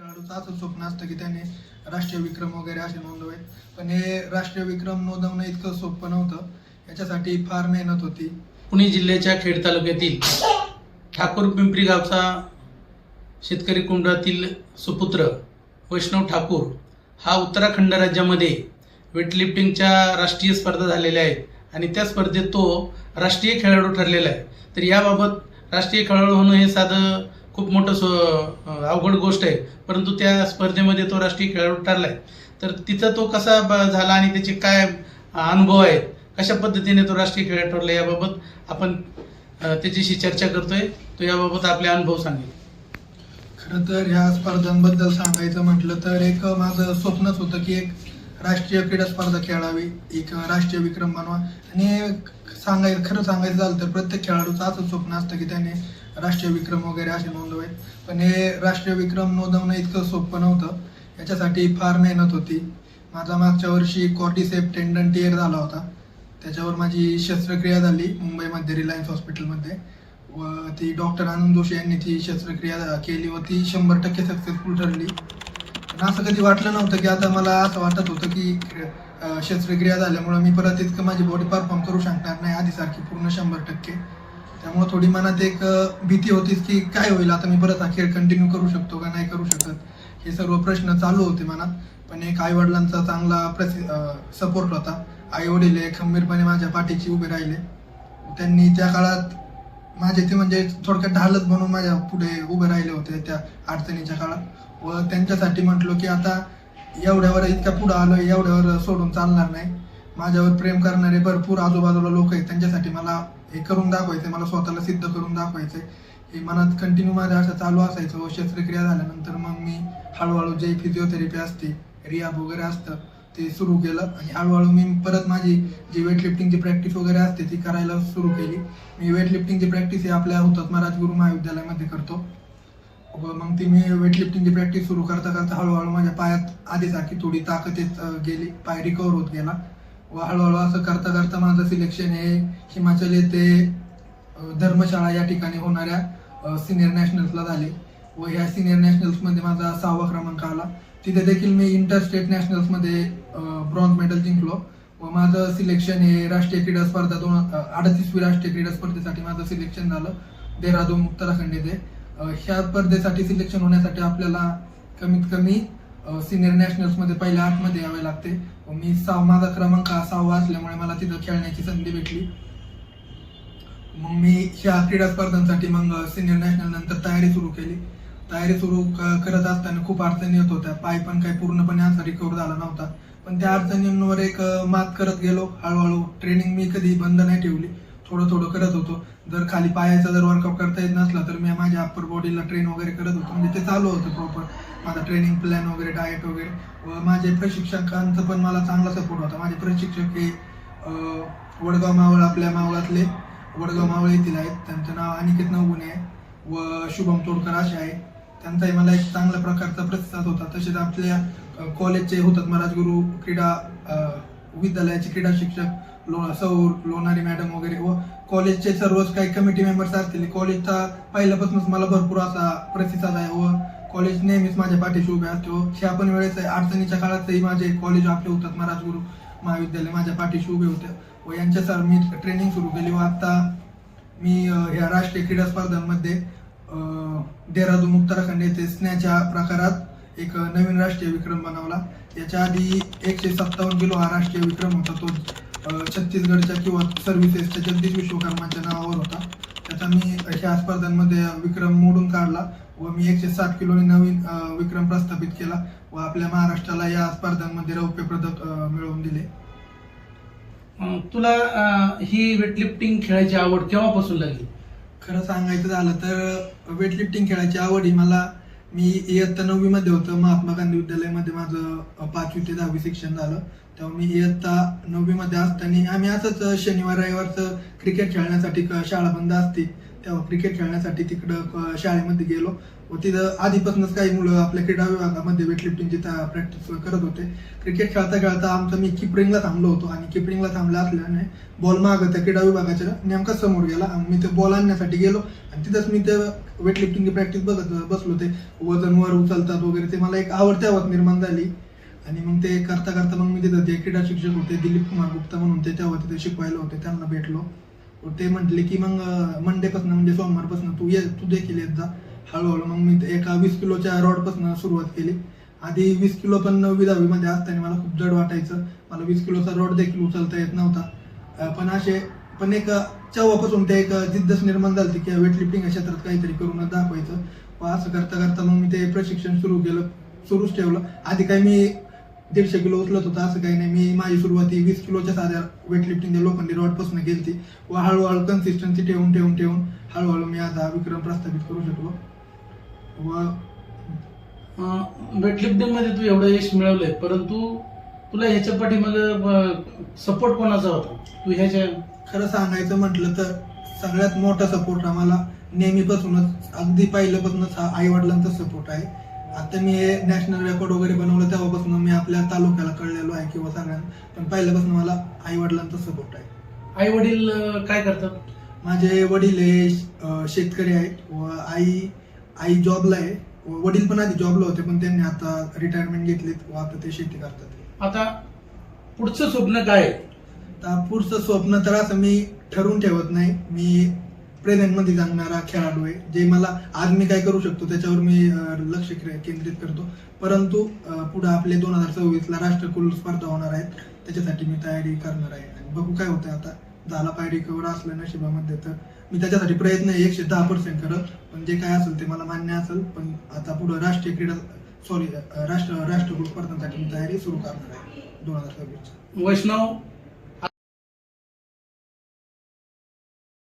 खेळाडूचं असं स्वप्न असतं की त्याने राष्ट्रीय विक्रम वगैरे असे नोंदवाय पण हे राष्ट्रीय विक्रम नोंदवणं इतकं सोपं नव्हतं. याच्यासाठी फार मेहनत होती. पुणे जिल्ह्याच्या खेड तालुक्यातील ठाकूर पिंपरी गावचा शेतकरी कुंडातील सुपुत्र वैष्णव ठाकूर हा उत्तराखंड राज्यामध्ये वेटलिफ्टिंगच्या राष्ट्रीय स्पर्धा झालेल्या आहेत. आणि त्या स्पर्धेत तो राष्ट्रीय खेळाडू ठरलेला आहे. तर याबाबत राष्ट्रीय खेळाडू होणं हे साधं खूप मोठं स अवघड गोष्ट आहे. परंतु त्या स्पर्धेमध्ये तो राष्ट्रीय खेळाडू ठरला आहे तर तिथं तो कसा ब- झाला आणि त्याचे काय अनुभव आहेत? कशा पद्धतीने तो राष्ट्रीय खेळाडू ठरला याबाबत आपण त्याच्याशी चर्चा करतोय. तो याबाबत आपले अनुभव सांगेल. खरं तर ह्या स्पर्धांबद्दल सांगायचं म्हटलं तर एक माझं स्वप्नच होतं की एक राष्ट्रीय क्रीडा स्पर्धा खेळावी एक राष्ट्रीय विक्रम बनवा. आणि सांगायचं खरं सांगायचं झालं तर प्रत्येक खेळाडूचं असं स्वप्न असतं की त्याने राष्ट्रीय विक्रम वगैरे असे नोंदवाय पण हे राष्ट्रीय विक्रम नोंदवणं इतकं सोपं नव्हतं. याच्यासाठी फार मेहनत होती. माझा मागच्या वर्षी कॉर्टिसेप टेंडन टिअर झाला होता. त्याच्यावर माझी शस्त्रक्रिया झाली मुंबईमध्ये रिलायन्स हॉस्पिटलमध्ये. व ती डॉक्टर आनंद जोशी यांनी ती शस्त्रक्रिया केली व ती शंभर टक्के सक्सेसफुल ठरली. असं कधी वाटलं नव्हतं की आता मला असं वाटत होतं की शस्त्रक्रिया झाल्यामुळं मी परत इतकं माझी बॉडी परफॉर्म करू शकणार नाही आधीसारखी पूर्ण शंभर टक्के. त्यामुळं थोडी मनात एक भीती होतीच की काय होईल आता मी परत हा खेळ कंटिन्यू करू शकतो का नाही करू शकत? हे सर्व प्रश्न चालू होते मनात. पण एक आई वडिलांचा चांगला प्रसि सपोर्ट होता. आई वडील खंबीरपणे माझ्या पाठीशी उभे राहिले. त्यांनी त्या काळात माझे ते म्हणजे थोडक्यात ढालच बनून माझ्या पुढे उभे राहिले होते त्या अडचणीच्या काळात. व त्यांच्यासाठी म्हटलो की आता एवढ्यावर इतक्या पुढं आलो एवढ्यावर सोडून चालणार नाही. माझ्यावर प्रेम करणारे भरपूर आजूबाजूला लोक आहेत त्यांच्यासाठी मला हे करून दाखवायचे मला स्वतःला सिद्ध करून दाखवायचे हे मनात कंटिन्यू माझ्या असं चालू असायचं. व शस्त्रक्रिया झाल्यानंतर मग मी हळूहळू जे फिजिओथेरपी असते रियाब वगैरे असतं ते सुरू केलं. आणि हळूहळू मी परत माझी जी वेटलिफ्टिंगची प्रॅक्टिस वगैरे असते ती करायला सुरू केली. मी वेटलिफ्टिंगची प्रॅक्टिस ही आपल्या हुतात्मा राजगुरू महाविद्यालयामध्ये करतो. मग ती मी वेटलिफ्टिंगची प्रॅक्टिस सुरू करता करता हळूहळू माझ्या पायात आधीसारखी थोडी ताकद येत गेली. पाय रिकवर होत गेला. व हळूहळू असं करता करता माझं सिलेक्शन हे हिमाचल येथे धर्मशाळा या ठिकाणी होणाऱ्या सिनियर नॅशनल्सला झाले. व ह्या सिनियर नॅशनल्समध्ये माझा सहावा क्रमांक आला. तिथे देखील मी इंटर स्टेट नॅशनल्समध्ये ब्रॉन्झ मेडल जिंकलो. व माझं सिलेक्शन हे राष्ट्रीय क्रीडा स्पर्धा दोन अडतीसवी राष्ट्रीय क्रीडा स्पर्धेसाठी माझं सिलेक्शन झालं. देहरादून उत्तराखंड येथे ह्या स्पर्धेसाठी सिलेक्शन होण्यासाठी आपल्याला कमीत कमी सिनियर नॅशनल्समध्ये पहिल्या आठमध्ये यावे लागते. मी सहा माझा क्रमांक हा सहावा असल्यामुळे मला तिथं खेळण्याची संधी भेटली. मग मी ह्या क्रीडा स्पर्धांसाठी मग सिनियर नॅशनल नंतर तयारी सुरू केली. तयारी सुरू क- करत असताना खूप अडचणी येत होत्या. पाय पण काही पूर्णपणे असा रिकवर झाला नव्हता. पण त्या अडचणींवर एक मात करत गेलो. हळूहळू ट्रेनिंग मी कधी बंद नाही ठेवली. थोडं थोडं करत होतो. जर खाली पायाचा जर वर्कआउट करता येत नसला तर मी माझ्या अप्पर बॉडीला ट्रेन वगैरे करत होतो. म्हणजे ते चालू होतं प्रॉपर माझा ट्रेनिंग प्लॅन वगैरे डाएट वगैरे. व माझे प्रशिक्षकांचा पण मला चांगला सपोर्ट होता. माझे प्रशिक्षक हे वडगाव मावळ आपल्या मावळातले. वडगाव मावळ येथील आहेत. त्यांचं नाव अनिकेत नवगुणे आहे. व शुभम तोडकर असे आहे त्यांचाही मला एक चांगल्या प्रकारचा प्रतिसाद होता. तसेच आपल्या कॉलेजचे कॉलेजचे महाराज गुरु क्रीडा विद्यालयाचे क्रीडा शिक्षक लो सौर लोणारी मॅडम वगैरे व कॉलेजचे सर्वच काही कमिटी मेंबर्स असतील. कॉलेजचा पहिल्यापासूनच मला भरपूर असा प्रतिसाद आहे व कॉलेज नेहमीच माझ्या पाठीशी उभे असते. ह्या पण वेळेस अडचणीच्या काळातही माझे कॉलेज आपले होतात महाराज गुरु महाविद्यालय माझ्या पाठीशी उभे होते. व यांच्यासह मी ट्रेनिंग सुरू केली व आता मी ह्या राष्ट्रीय क्रीडा स्पर्धांमध्ये देहरादून उत्तराखंड येथे स्नॅच्या प्रकारात एक नवीन राष्ट्रीय विक्रम बनवला. याच्या आधी एकशे सत्तावन्न किलो हा राष्ट्रीय विक्रम होता. तो छत्तीसगडच्या किंवा सर्व्हिसेसच्या जगदीश विश्वकर्माच्या नावावर होता. त्याचा मी ह्या स्पर्धांमध्ये विक्रम मोडून काढला व मी एकशे साठ किलोनी नवीन विक्रम प्रस्थापित केला व आपल्या महाराष्ट्राला या स्पर्धांमध्ये रौप्य पदक मिळवून दिले. तुला ही वेटलिफ्टिंग खेळायची आवड केव्हापासून लागली? खरं सांगायचं झालं तर वेट लिफ्टिंग खेळायची आवड ही मला मी इयत्ता नववीमध्ये होतं महात्मा गांधी विद्यालयामध्ये माझं पाचवी ते दहावी शिक्षण झालं. तेव्हा मी इयत्ता नववीमध्ये असताना आम्ही असंच शनिवार रविवारचं क्रिकेट खेळण्यासाठी क- शाळा बंद असते. तेव्हा क्रिकेट खेळण्यासाठी तिकडं क- शाळेमध्ये गेलो. व तिथं आधीपासूनच काही मुलं आपल्या क्रीडा विभागामध्ये वेटलिफ्टिंगची प्रॅक्टिस करत होते. क्रिकेट खेळता खेळता आमचं मी किपरिंगला थांबलो होतो आणि किपरिंगला थांबला असल्याने बॉल मागं त्या क्रीडा विभागाच्या नेमका समोर गेला आणि मी ते बॉल आणण्यासाठी गेलो आणि तिथंच मी ते वेटलिफ्टिंगची प्रॅक्टिस बघत बसलो. ते वजन वर उचलतात वगैरे ते मला एक आवडती आवत निर्माण झाली. आणि मग ते करता करता मग मी तिथं जे क्रीडा शिक्षक होते दिलीप कुमार गुप्ता म्हणून ते तेव्हा तिथे शिकवायला होते त्यांना भेटलो. व ते म्हटले की मग मंडेपासून म्हणजे सोमवारपासून तू ये तू देखील येत जा. हळूहळू मग मी ते एका वीस किलोच्या रॉडपासून सुरुवात केली. आधी वीस किलो पण नववी दहावीमध्ये असताना मला खूप जड वाटायचं. मला वीस किलोचा रॉड देखील उचलता येत नव्हता. पण असे पण एक चव्हापासून ते एक जिद्दच निर्माण झाली की वेटलिफ्टिंग या क्षेत्रात काहीतरी करून दाखवायचं. व असं करता करता मग मी ते प्रशिक्षण सुरू केलं सुरूच ठेवलं. आधी काही मी दीडशे किलो उचलत होता असं काही नाही. मी माझी सुरुवाती वीस किलोच्या साध्या वेटलिफ्टिंगच्या लोखंडी रॉडपासून गेलती व हळूहळू कन्सिस्टन्सी ठेवून ठेवून ठेवून हळूहळू मी आता विक्रम प्रस्थापित करू शकलो. व वेटलिफ्टिंगमध्ये तू एवढं यश मिळवलंय परंतु तुला ह्याच्या पाठीमाग सपोर्ट कोणाचा होता? तू ह्याच्या खरं सांगायचं म्हटलं तर सगळ्यात मोठा सपोर्ट आम्हाला नेहमीपासूनच अगदी पहिल्यापासूनच हा आई वडिलांचा सपोर्ट आहे. आता मी हे नॅशनल रेकॉर्ड वगैरे बनवलं तेव्हापासून किंवा सगळ्यांना पण पहिल्यापासून मला आई वडिलांचा सपोर्ट आहे. आई वडील काय करतात? माझे वडील हे अं, शेतकरी आहेत व आई आई जॉबला आहे. व वडील पण आधी जॉबला होते पण त्यांनी आता रिटायरमेंट घेतलीत व आता ते शेती करतात. आता पुढचं स्वप्न काय आहे? आता पुढचं स्वप्न तर असं मी ठरवून ठेवत नाही. मी प्रेझेंटमध्ये मध्ये खेळाडू आहे जे मला आज मी काय करू शकतो त्याच्यावर मी लक्ष केंद्रित करतो. परंतु पुढे आपले दोन हजार सव्वीसला राष्ट्रकुल स्पर्धा होणार आहेत त्याच्यासाठी मी तयारी करणार आहे. आणि बघू काय होतं आता. झाला पाय रिकवर असलं नशिबामध्ये तर मी त्याच्यासाठी प्रयत्न एकशे दहा पर्सेंट करत. पण जे काय असेल ते मला मान्य असेल पण आता पुढे राष्ट्रीय क्रीडा सॉरी राष्ट्र राष्ट्रकुल स्पर्धांसाठी मी तयारी सुरू करणार आहे दोन हजार सव्वीसच्या वैष्णव